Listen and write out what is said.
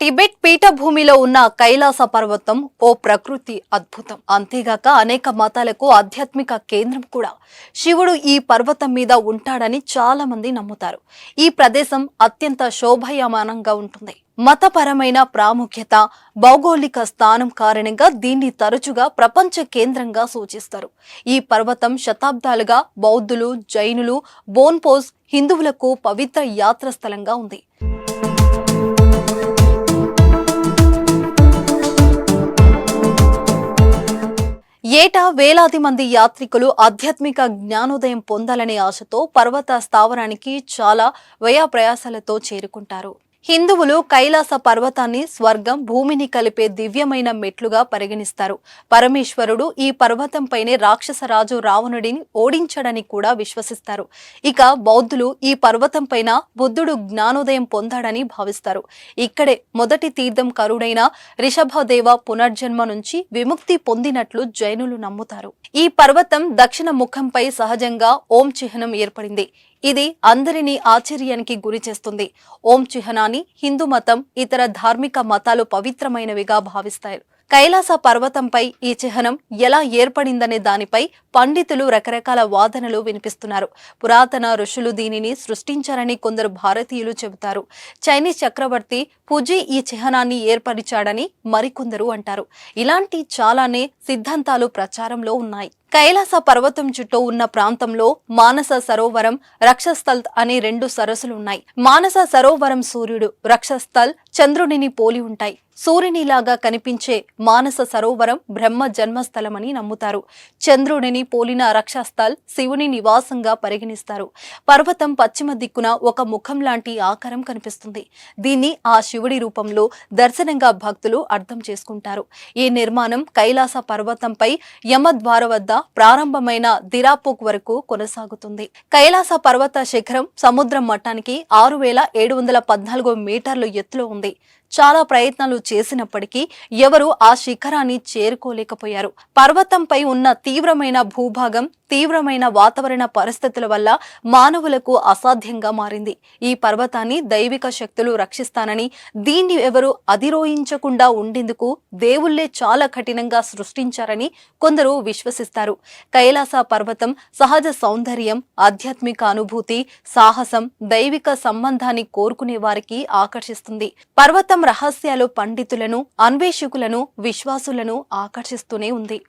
Tibet పీఠభూమిలో ఉన్న కైలాస పర్వతం ఓ ప్రకృతి అద్భుతం. అంతేగాక అనేక మతాలకు ఆధ్యాత్మిక కేంద్రం కూడా. శివుడు ఈ పర్వతం మీద ఉంటాడని చాలా మంది నమ్ముతారు. ఈ ప్రదేశం అత్యంత శోభయమానంగా ఉంటుంది. మతపరమైన ప్రాముఖ్యత భౌగోళిక స్థానం కారణంగా దీన్ని తరచుగా ప్రపంచ కేంద్రంగా సూచిస్తారు. ఈ పర్వతం శతాబ్దాలుగా బౌద్ధులు జైనులు బోన్పోస్ హిందువులకు పవిత్ర యాత్ర స్థలంగా ఉంది. ఏటా వేలాది మంది యాత్రికులు ఆధ్యాత్మిక జ్ఞానోదయం పొందాలనే ఆశతో పర్వత స్థావరానికి చాలా వ్యయ ప్రయాసాలతో చేరుకుంటారు. హిందువులు కైలాస పర్వతాన్ని స్వర్గం భూమిని కలిపే దివ్యమైన మెట్లుగా పరిగణిస్తారు. పరమేశ్వరుడు ఈ పర్వతంపైనే రాక్షసరాజు రావణుడిని ఓడించడని కూడా విశ్వసిస్తారు. ఇక బౌద్ధులు ఈ పర్వతంపైన బుద్ధుడు జ్ఞానోదయం పొందాడని భావిస్తారు. ఇక్కడే మొదటి తీర్థం కరుడైన రిషభదేవ పునర్జన్మ నుంచి విముక్తి పొందినట్లు జైనులు నమ్ముతారు. ఈ పర్వతం దక్షిణ ముఖంపై సహజంగా ఓం చిహ్నం ఏర్పడింది. ఇది అందరినీ ఆశ్చర్యానికి గురి చేస్తుంది. ఓం చిహ్నాన్ని హిందూ మతం ఇతర ధార్మిక మతాలు పవిత్రమైనవిగా భావిస్తాయి. కైలాస పర్వతంపై ఈ చిహ్నం ఎలా ఏర్పడిందనే దానిపై పండితులు రకరకాల వాదనలు వినిపిస్తున్నారు. పురాతన ఋషులు దీనిని సృష్టించారని కొందరు భారతీయులు చెబుతారు. చైనీస్ చక్రవర్తి పుజి ఈ చిహ్నాన్ని ఏర్పరిచాడని మరికొందరు అంటారు. ఇలాంటి చాలానే సిద్ధాంతాలు ప్రచారంలో ఉన్నాయి. కైలాస పర్వతం చుట్టూ ఉన్న ప్రాంతంలో మానస సరోవరం రక్షస్థల్ అనే రెండు సరస్సులు ఉన్నాయి. మానస సరోవరం సూర్యుడు రక్షస్థల్ చంద్రుడిని పోలి ఉంటాయి. సూర్యునిలాగా కనిపించే మానస సరోవరం బ్రహ్మ జన్మస్థలమని నమ్ముతారు. చంద్రుడిని పోలిన రక్షస్థల్ శివుని నివాసంగా పరిగణిస్తారు. పర్వతం పశ్చిమ దిక్కున ఒక ముఖం లాంటి ఆకారం కనిపిస్తుంది. దీన్ని ఆ శివుడి రూపంలో దర్శనంగా భక్తులు అర్థం చేసుకుంటారు. ఈ నిర్మాణం కైలాస పర్వతంపై యమద్వార వద్ద ప్రారంభమైన దిరాపోక్ వరకు కొనసాగుతుంది. కైలాస పర్వత శిఖరం సముద్రం మట్టానికి ఆరు వేల ఏడు వందల పద్నాలుగు మీటర్లు ఎత్తులో ఉంది. చాలా ప్రయత్నాలు చేసినప్పటికీ ఎవరు ఆ శిఖరాన్ని చేరుకోలేకపోయారు. పర్వతంపై ఉన్న తీవ్రమైన భూభాగం తీవ్రమైన వాతావరణ పరిస్థితుల వల్ల మానవులకు అసాధ్యంగా మారింది. ఈ పర్వతాన్ని దైవిక శక్తులు రక్షిస్తానని దీన్ని ఎవరు అధిరోహించకుండా ఉండేందుకు దేవుళ్ళే చాలా కఠినంగా సృష్టించారని కొందరు విశ్వసిస్తారు. కైలాస పర్వతం సహజ సౌందర్యం ఆధ్యాత్మిక అనుభూతి సాహసం దైవిక సంబంధాన్ని కోరుకునే వారికి ఆకర్షిస్తుంది. పర్వతం రహస్యాలు పండితులను అన్వేషకులను విశ్వాసులను ఆకర్షిస్తూనే ఉంది.